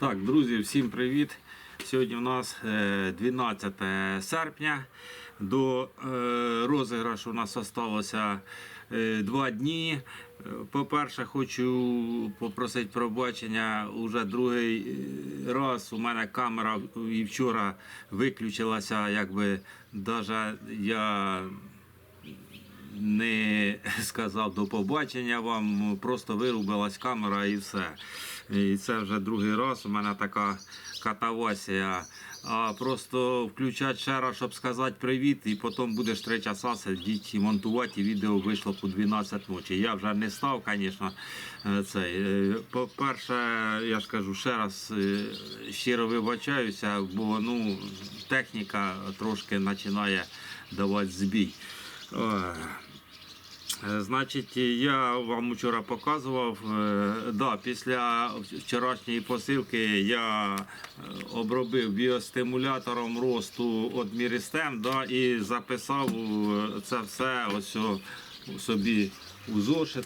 Так, друзі, всім привіт. Сьогодні у нас е, 12 серпня. До е, розіграшу у нас залишилося е, два дні. Е, По-перше, хочу попросити пробачення. Уже другий е, раз у мене камера і вчора виключилася, якби навіть я не сказав до побачення вам, просто вирубилась камера і все. І це вже другий раз. У мене така катавасія. А просто включати ще раз, щоб сказати привіт, і потім будеш три часа сидіти і монтувати, і відео вийшло по 12 ночі. Я вже не став, звісно. е, цей. Е, По-перше, я ж кажу ще раз е, щиро вибачаюся, бо ну, техніка трошки починає давати збій. Е, Значить, я вам вчора показував. е, Да, після вчорашньої посилки я е, обробив біостимулятором росту от Мірістем да, і записав це все ось собі у зошит.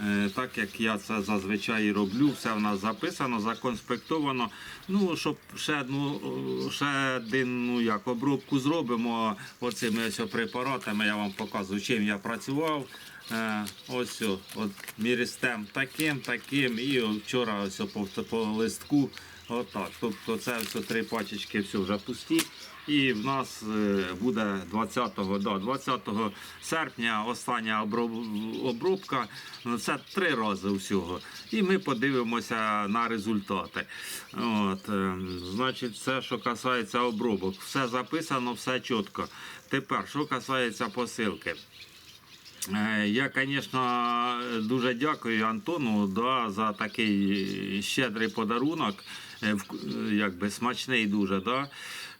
Е, Так як я це зазвичай роблю, все в нас записано, законспектовано. Ну, щоб ще одну е, ще один, ну як обробку зробимо оцими ось препаратами, я вам показую, чим я працював. Е, Ось от мірістем таким, таким, і вчора ось по, по листку. Отак. Тобто це все три пачечки все вже пусті. І в нас е, буде 20, да, 20 серпня остання обробка. Це три рази всього. І ми подивимося на результати. От, е, значить, це, що касається обробок. Все записано, все чітко. Тепер, що касається посилки. Е, Я, звісно, дуже дякую Антону да, за такий щедрий подарунок, якби смачний дуже. Да.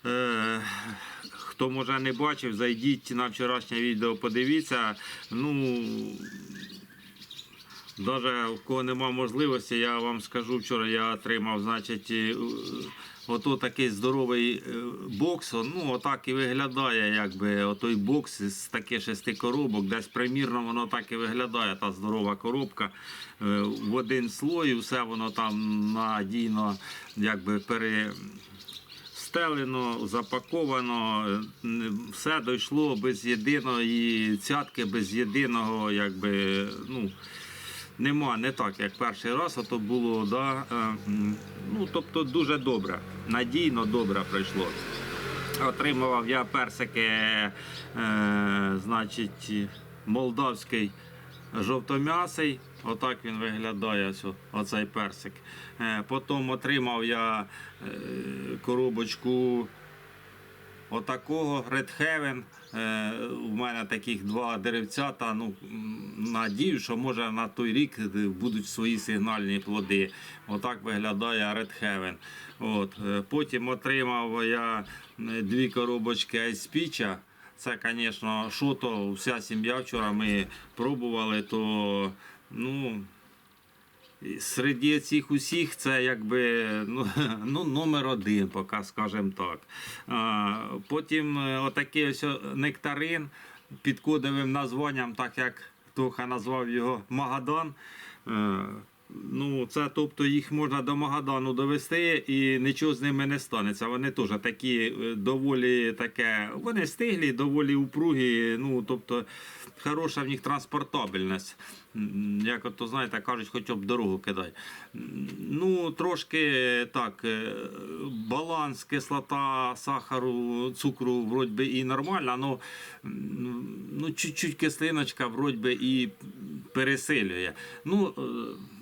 Е, Хто може не бачив, зайдіть на вчорашнє відео, подивіться. Ну, Навіть у кого нема можливості, я вам скажу, вчора я отримав, значить, е, ото такий здоровий е, бокс. Ну, отак і виглядає, якби отой бокс з таких шести коробок, десь примірно воно так і виглядає, та здорова коробка. Е, В один слой, все воно там надійно якби пере. Стелено, запаковано, е, все дійшло без єдиної цятки, без єдиного, якби, ну, Нема, не так, як перший раз, а то було, да, е, ну, тобто дуже добре, надійно добре прийшло. Отримував я персики, е, значить, молдавський жовтом'ясий. Отак він виглядає, оцей персик. Е, потім отримав я е, коробочку отакого Red Heaven. Е, у мене таких два деревцята. Ну, надію, що може на той рік будуть свої сигнальні плоди. Отак виглядає Red Heaven. От. е, Потім отримав я дві коробочки Peach. Це, звісно, що то вся сім'я вчора ми пробували, то ну, Серед цих усіх це якби ну, ну, номер один, поки скажемо так. Потім е, отакий ось нектарин під кодовим названням, так як Тоха назвав його Магадан. Е, Ну, це тобто їх можна до Магадану довести і нічого з ними не станеться. Вони теж такі е, доволі таке. Вони стиглі, доволі упругі. Ну, тобто хороша в них транспортабельність. Як от, знаєте, кажуть, хоч б дорогу кидай. Ну, трошки так, е, баланс, кислота, сахару, цукру вроді би і нормально, але ну, чуть-чуть кислиночка вроді би і пересилює. Ну, е,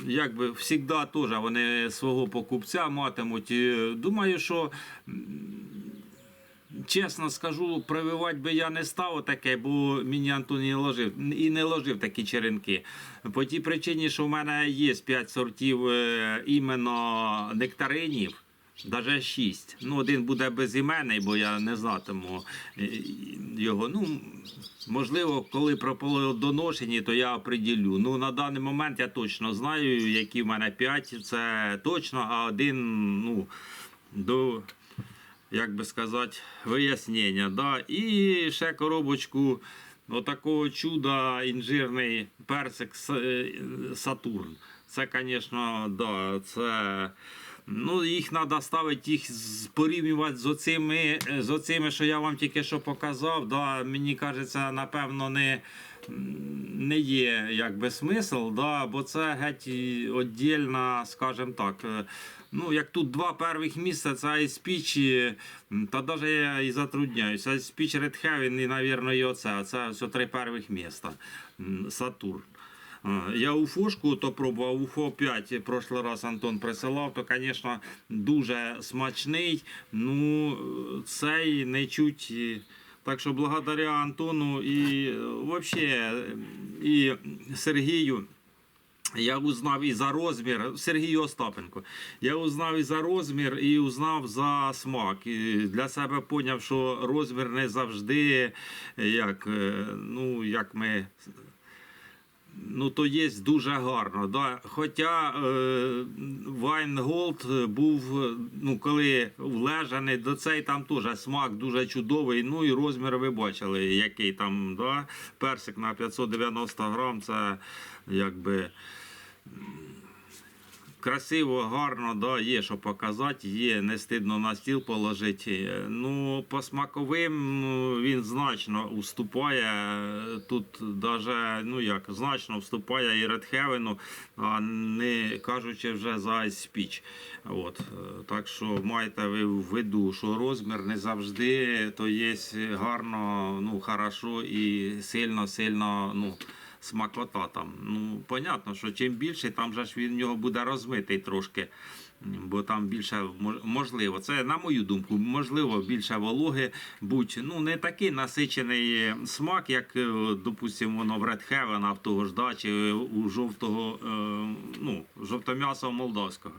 якби завжди теж вони свого покупця матимуть. Думаю, що Чесно скажу, прививати би я не став таке, бо мені Антон не ложив і не ложив такі черенки. По тій причині, що в мене є 5 сортів е, іменно нектаринів. Навіть шість. Ну, один буде безіменний, бо я не знатиму е, його. Ну, можливо, коли про плодоношені, то я оприділю. Ну, на даний момент я точно знаю, які в мене п'ять, це точно, а один, ну, до як би сказати, вияснення. Да? І ще коробочку отакого чуда інжирний персик е, Сатурн. Це, звісно, да, це Ну, їх треба ставити, їх порівнювати з оцими, з оцими, що я вам тільки що показав. Да, мені кажеться, напевно, не, не є якби смисл, да, бо це геть віддільна, скажімо так. Е, Ну, як тут два перших місця, це iSpeech, та навіть я і затрудняюся. iSpeech Red Heaven і, мабуть, і оце. Це все три перших міста. М, Сатурн. Е, Я уфошку то пробував, уфо 5 прошлий раз Антон присилав, то, звісно, дуже смачний. Ну, е, цей не чуть. е, Так що благодаря Антону і взагалі і Сергію. Я узнав і за розмір, Сергій Остапенко. Я узнав і за розмір, і узнав за смак. І для себе поняв, що розмір не завжди, як, е, ну, як ми Ну, то є дуже гарно. Да? Хоча е, Вайнголд був, е, ну, коли влежаний, до цей там теж смак дуже чудовий. Ну і розмір ви бачили, який там, да? персик на 590 грам, це якби. Красиво, гарно, да, є що показати, є, не стидно на стіл положити. Ну, по смаковим ну, він значно уступає. Тут даже, ну як, значно вступає і Heaven, а не кажучи вже за Ice. От. е, Так що майте ви в виду, що розмір не завжди то є гарно, ну, хорошо і сильно-сильно. ну, смакота там. Ну, понятно, що чим більше, там же ж він в нього буде розмитий трошки. Бо там більше можливо, це на мою думку, можливо, більше вологи будь ну не такий насичений смак, як, е, допустимо, воно в Red Heaven, в того ж да, чи у жовтого, е, ну, жовтом'ясого молдавського.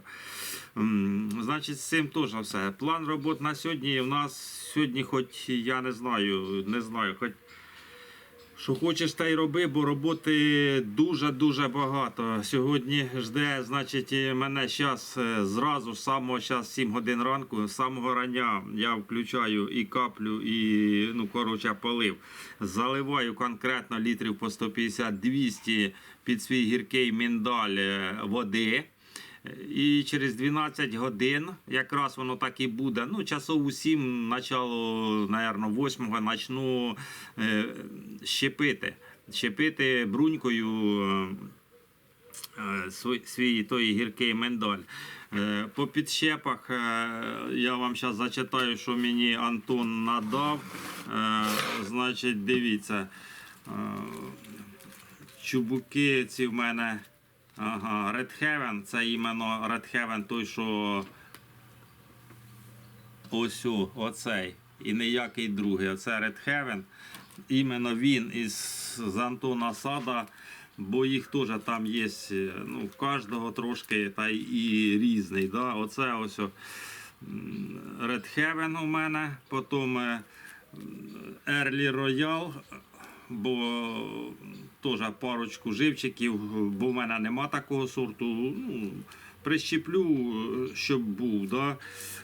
Значить, з цим теж все. План робот на сьогодні. У нас сьогодні, хоч я не знаю, не знаю, хоч що хочеш, та й роби, бо роботи дуже-дуже багато. Сьогодні жде, значить, мене зараз зразу, з самого час 7 годин ранку, з самого рання я включаю і каплю, і ну, коротше, полив. Заливаю конкретно літрів по 150-200 під свій гіркий міндаль е, води. І через 12 годин, якраз воно так і буде. Ну, часов у 7, начало, наверно, 8 почну е, щепити. Щепити брунькою е, свій, свій той гіркий миндаль. Е, по підщепах е, я вам зараз зачитаю, що мені Антон надав. Е, значить, дивіться. Е, чубуки ці в мене. Ага, Red Heaven, це іменно Red Heaven той, що ось оцей. І ніякий другий. Оце Red Heaven. Іменно він із з Антона Сада, бо їх теж там є, ну, в кожного трошки та і різний. Да? Оце ось Red Heaven у мене, потім е, Early Royal, бо теж парочку живчиків, бо в мене нема такого сорту. Ну, прищеплю, е, щоб був да,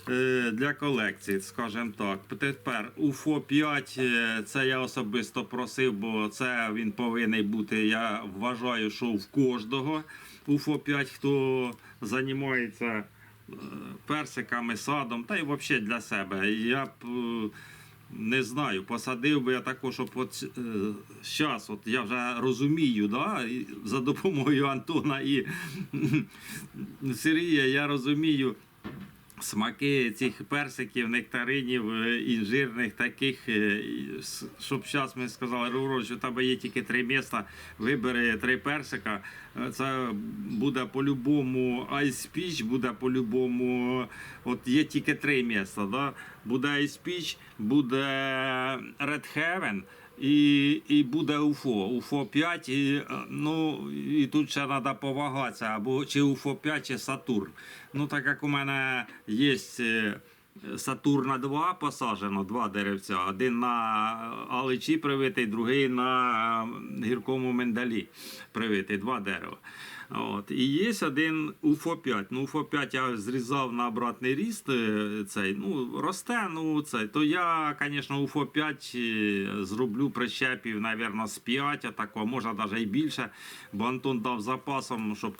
е, для колекції, скажімо так. Тепер УФО 5 е, це я особисто просив, бо це він повинен бути. Я вважаю, що в кожного УФО 5, хто займається персиками, садом, та й взагалі для себе. Я б не знаю, посадив би я також, от зараз, от я вже розумію, да, за допомогою Антона і Сергія, я розумію. Смаки цих персиків, нектаринів, е, інжирних таких, е, щоб зараз ми сказали, Рурож, у тебе є тільки три міста, вибери три персика. Е, Це буде по-любому Peach, буде по-любому. От є тільки три міста. Да? Буде Peach, буде Red Heaven. І, і буде УФО. УФО 5, і, е, ну, і тут ще треба повагатися, або чи УФО 5, чи Сатурн. Ну, так як у мене є е, Сатурна 2 посаджено, два деревця. Один на аличі привитий, другий на е, гіркому миндалі привитий, два дерева. От. І є один УФО 5. Ну, УФО 5 я зрізав на обратний ріст. е, Цей, ну, росте, ну цей. То я, звісно, УФО 5 е, зроблю прищепів, мабуть, з 5, а такого, може навіть і більше. Бо Антон дав запасом, щоб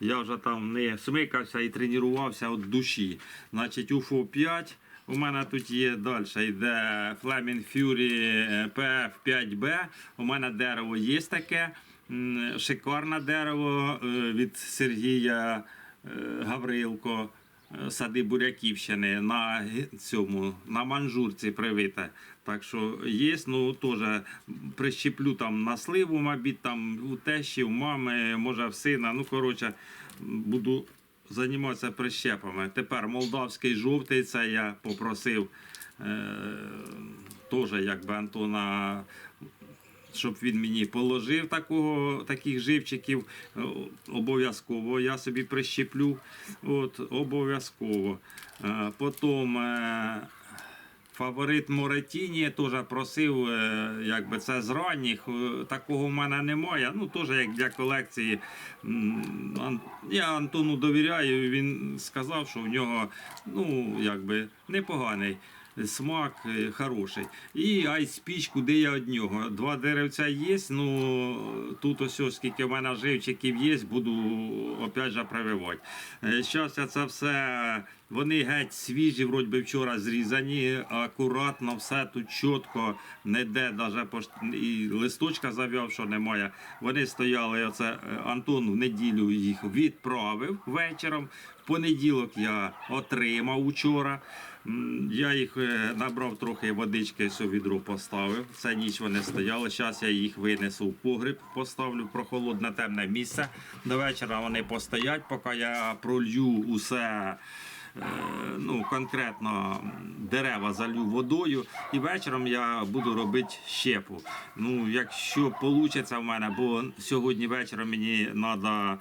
Я вже там не смикався і тренувався від душі. Значить, UFO 5. У мене тут є далі йде Flaming Fury PF 5B. У мене дерево є таке. Шикарне дерево е, від Сергія е, Гаврилко. е, Сади Буряківщини на цьому на манжурці привите. Так що є, ну теж прищеплю там на сливу, мабуть, там у тещі, у мами, може в сина. Ну, коротше, буду займатися прищепами. Тепер молдавський жовтий, це я попросив е, теж якби Антона. Щоб він мені положив такого, таких живчиків, е, обов'язково я собі прищеплю. От, обов'язково. Е, Потім е, фаворит Моретіні теж просив, якби це з ранніх. Такого в мене немає. Ну, теж як для колекції. Я Антону довіряю. Він сказав, що в нього ну, якби, непоганий. Смак е, хороший. І айспіч, куди я від нього. Два деревця є. Ну тут ось ось скільки в мене живчиків є, буду опять же прививати. Зараз я це все. Вони геть свіжі, вроді би вчора зрізані, акуратно, все тут чітко, не де навіть пош- і листочка зав'яв, що немає. Вони стояли. Оце е, Антон в неділю їх відправив вечором. В понеділок я отримав учора. Я їх е, набрав трохи водички, все відро поставив. Це ніч вони стояли. Зараз я їх винесу в погріб, поставлю в прохолодне темне місце. До вечора вони постоять, поки я пролью усе. Е, Ну, конкретно дерева залю водою, і вечором я буду робити щепу. Ну, якщо вийде в мене, бо сьогодні вечором мені треба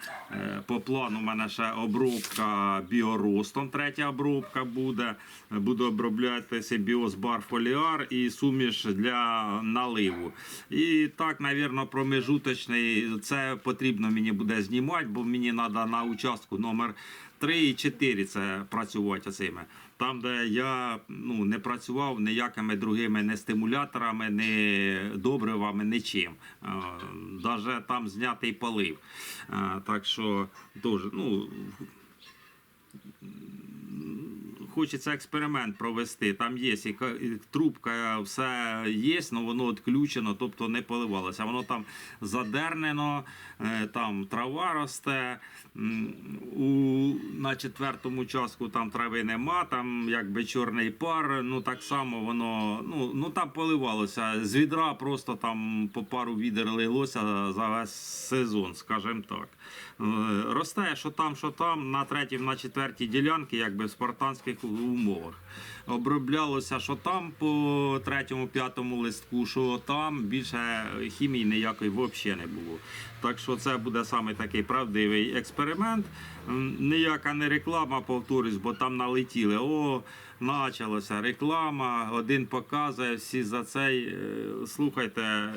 по плану, у мене ще обробка біоростом, третя обробка буде. Буду обробляти симбіоз бар фоліар і суміш для наливу. І так, навірно, промежуточний. Це потрібно мені буде знімати, бо мені треба на участку номер 3 і 4 це працювати оцими. Там, де я ну, не працював ніякими другими не стимуляторами, не добривами, нічим. Навіть там знятий полив. Так що дуже, ну, хочеться експеримент провести. Там є і трубка, все є, але воно відключено, тобто не поливалося. Воно там задернено, е, там трава росте. У, на четвертому участку там трави нема, там якби чорний пар. Ну так само воно ну, ну там поливалося. З відра просто там по пару відер лилося за весь сезон, скажімо так. Е, Росте, що там, що там, на третій, на четвертій ділянці, якби в спартанських умовах. Оброблялося, що там по третьому, п'ятому листку, що там більше хімії ніякої взагалі не було. Так що це буде саме такий правдивий експеримент. Ніяка не реклама, повторюсь, бо там налетіли. О, почалося реклама, один показує, всі за цей. Е, Слухайте,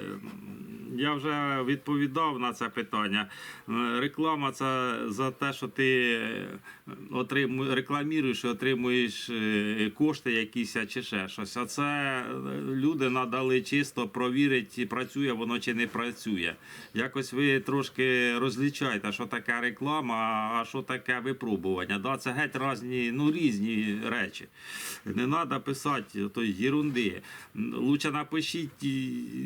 я вже відповідав на це питання. Е, Реклама це за те, що ти отримуєш, рекламуєш і отримуєш е, кошти якісь чи ще щось. А це е, люди надали чисто провірити, працює воно чи не працює. Якось ви трошки розлічайте, що таке реклама, а що таке випробування. Да, це геть різні, ну, різні речі. Не треба писати тої ерунди. Лучше напишіть,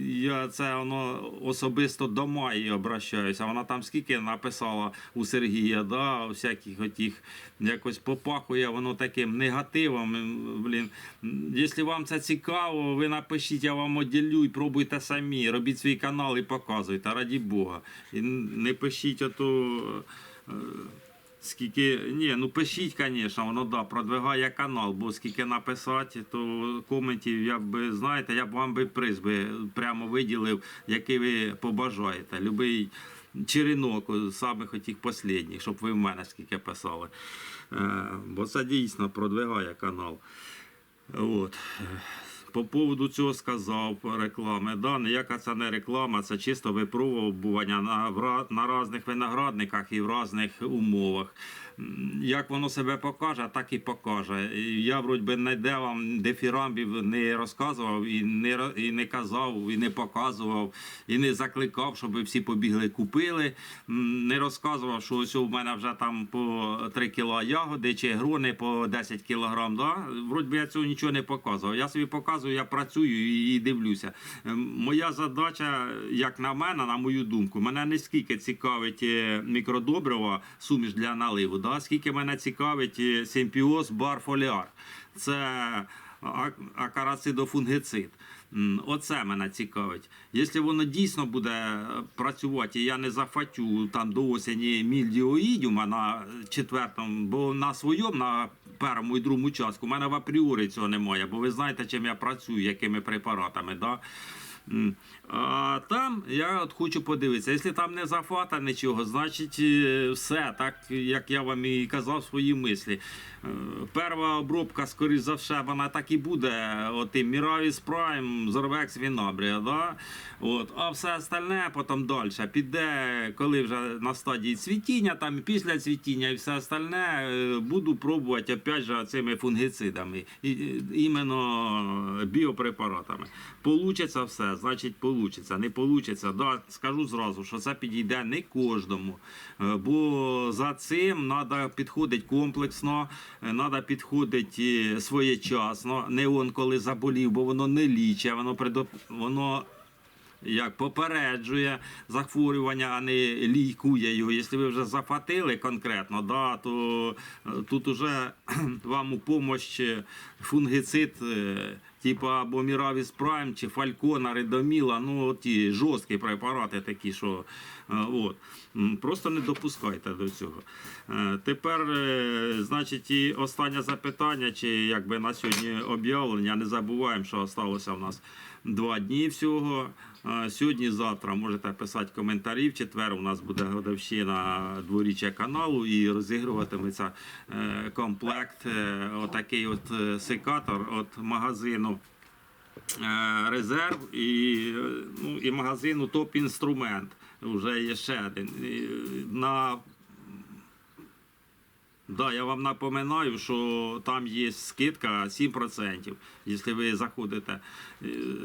я це воно особисто до Майї обращаюся. Вона там скільки написала у Сергія, да, всяких отіх, якось попахує воно таким негативом. Блін. Якщо вам це цікаво, ви напишіть, я вам оділю і пробуйте самі. Робіть свій канал і показуйте, раді Бога. І не пишіть ото. е, Скільки, ні, ну пишіть, звісно, воно да, продвигає канал, бо скільки написати, то коментів я б, знаєте, я б вам би приз би прямо виділив, який ви побажаєте. Любий черенок з самих отих останніх, щоб ви в мене скільки писали. Е, бо це дійсно продвигає канал. От. По поводу цього сказав реклами. Да, ніяка це не реклама, це чисто випробування на, на різних виноградниках і в різних умовах. Як воно себе покаже, так і покаже. Я вроді би ніде вам дифірамбів не розказував і не, і не казав, і не показував, і не закликав, щоб всі побігли купили. Не розказував, що ось у мене вже там по 3 кіла ягоди чи грони по 10 кілограм. Да? Вроді би я цього нічого не показував. Я собі показую, я працюю і, дивлюся. Моя задача, як на мене, на мою думку, мене не скільки цікавить е, мікродобрива, суміш для наливу, да? скільки мене цікавить симпіоз барфоліар. Це акарацидофунгицид. Оце мене цікавить. Якщо воно дійсно буде е, працювати, я не захвачу там до осені мільдіоїдіума на четвертому, бо на своєму, на першому і другому участку, у мене в апріорі цього немає, бо ви знаєте, чим я працюю, якими препаратами. Да? А там я от хочу подивитися, якщо там не зафата нічого, значить е, все, так як я вам і казав свої мислі. Е, Перша обробка, скоріш за все, вона так і буде. Отим Міравіс Прайм, Зорвекс Вінабрія. Да? От. А все остальне потім далі піде, коли вже на стадії цвітіння, там і після цвітіння і все остальне е, буду пробувати опять же цими фунгицидами, і- і- іменно біопрепаратами. Получиться все, значить получиться. Не получиться. Да, скажу зразу, що це підійде не кожному. Е, Бо за цим треба підходити комплексно, треба підходити своєчасно. Не он коли заболів, бо воно не лічить, воно воно як попереджує захворювання, а не лікує його. Якщо ви вже зафатили конкретно, да, то е, тут уже вам у допомогу фунгицид, е, типу або Міравіс Прайм чи Фалькона, Редоміла, ну ті жорсткі препарати такі, що е, от. Просто не допускайте до цього. Е, Тепер, е, значить, і останнє запитання, чи якби на сьогодні об'явлення. Не забуваємо, що залишилося в нас два дні всього. Е, Сьогодні, завтра можете писати коментарі. В четвер у нас буде годовщина дворіччя каналу і розігруватиметься е, комплект. е, Отакий от е, секатор від магазину. Резерв і, ну, і магазину топ інструмент. Вже є ще один. На Да, я вам напоминаю, що там є скидка 7%. Якщо ви заходите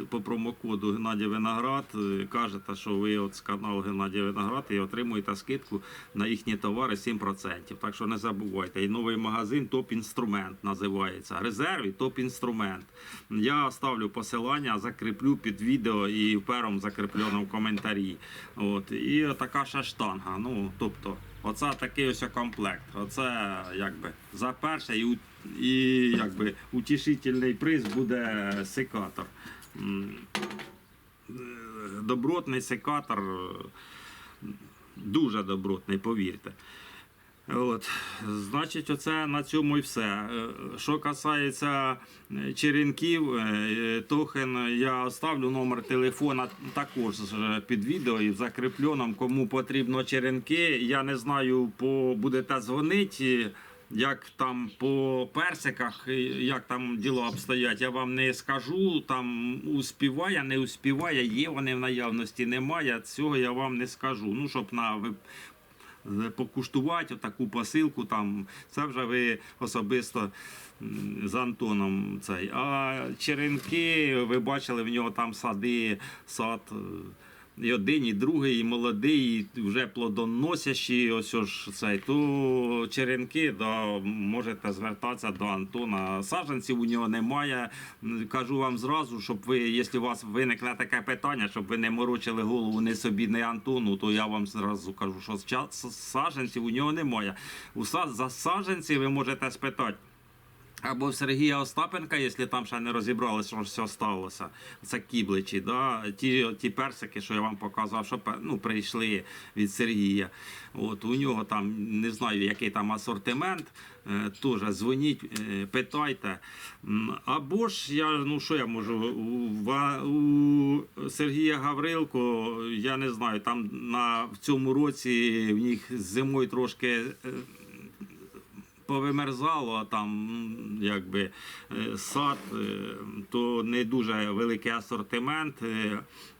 по промокоду Геннадій Виноград, е, кажете, що ви от з каналу Геннадій Виноград і отримуєте скидку на їхні товари 7%. Так що не забувайте. І новий магазин Топ Інструмент називається. Резерв і Топ Інструмент. Я ставлю посилання, закріплю під відео і в першому закріпленому коментарі. От. І така ще штанга. Ну, тобто, Оце такий ось комплект. Оце якби за перше і, і якби утішительний приз буде секатор. Добротний секатор, дуже добротний, повірте. От, значить, оце на цьому і все. Е, Що касається е, черенків, е, Тохен, я оставлю номер телефона також під відео і в закріпленому, кому потрібно черенки. Я не знаю, по будете дзвонити. Як там по персиках, як там діло обстоять, я вам не скажу. Там успіває, не успіває, є вони в наявності, немає. Цього я вам не скажу. Ну, щоб на покуштувати таку посилку, там це вже ви особисто з Антоном цей. А черенки, ви бачили, в нього там сади, сад. І один, і другий, і молодий, і вже плодоносящі, ось ж цей, то черенки, да, можете звертатися до Антона. Саджанців у нього немає. Кажу вам зразу, щоб ви, якщо у вас виникне таке питання, щоб ви не морочили голову не собі, не Антону, то я вам зразу кажу, що саджанців у нього немає. У саджанці ви можете спитати. Або в Сергія Остапенка, якщо там ще не розібралися, що все сталося. Це кібличі, да? ті, ті персики, що я вам показував, що ну, прийшли від Сергія. От, у нього там не знаю, який там асортимент. Е, Теж дзвоніть, е, питайте. Або ж я, ну що я можу, у, Сергія Гаврилко, я не знаю, там на, в цьому році в них зимою трошки. Е, повимерзало, а там якби е, сад, е, то не дуже великий асортимент.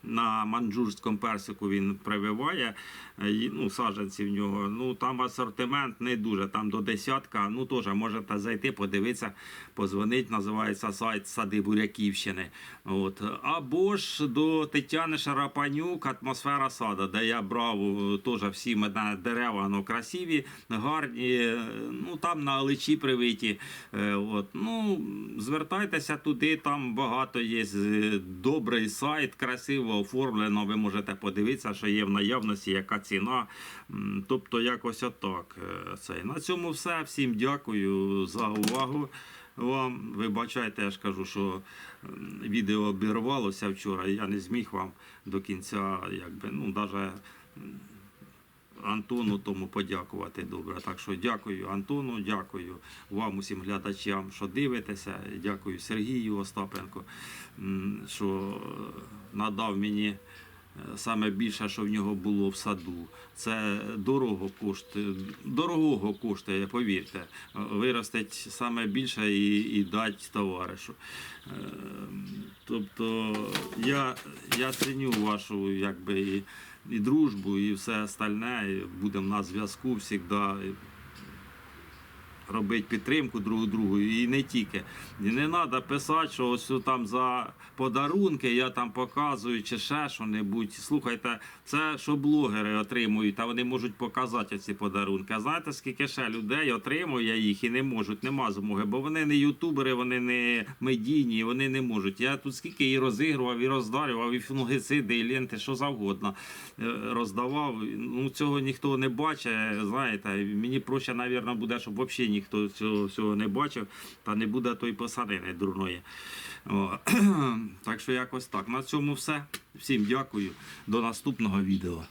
На манджурському персику він прививає, е, ну, саджанці в нього. Ну там асортимент не дуже, там до десятка. Ну теж можете зайти, подивитися, позвонити. Називається сайт Сади Буряківщини. От. Або ж до Тетяни Шарапанюк, атмосфера сада, де я брав е, теж всі мене дерева ну, красиві, гарні. е, Ну там на аличі привиті. От. Ну, звертайтеся туди, там багато є добрий сайт, красиво оформлено. Ви можете подивитися, що є в наявності, яка ціна. Тобто, якось отак. Це. На цьому все. Всім дякую за увагу. Вам вибачайте, я ж кажу, що відео обірвалося вчора. Я не зміг вам до кінця, якби, ну, навіть Антону тому подякувати добре. Так що дякую Антону, дякую вам, усім глядачам, що дивитеся. Дякую Сергію Остапенко, що надав мені е, саме більше, що в нього було в саду. Це дорого коштує, дорогого коштує, повірте. Виростить саме більше і, і дать товаришу. Е, Тобто я, я ціню вашу якби, і, дружбу, і все остальне. І Будемо на зв'язку завжди робити підтримку друг другу і не тільки. І не треба писати, що ось там за подарунки я там показую чи ще що-небудь. Слухайте, це що блогери отримують, а вони можуть показати ці подарунки. А знаєте, скільки ще людей отримує їх і не можуть, нема змоги, бо вони не ютубери, вони не медійні, вони не можуть. Я тут скільки і розігрував, і роздарював, і фунгициди, і ленти, що завгодно е, роздавав. Ну цього ніхто не бачить. Знаєте, мені проще, мабуть, буде, щоб взагалі ніхто цього всього не бачив, та не буде тої посадини дурної. Так що якось так. На цьому все. Всім дякую. До наступного відео.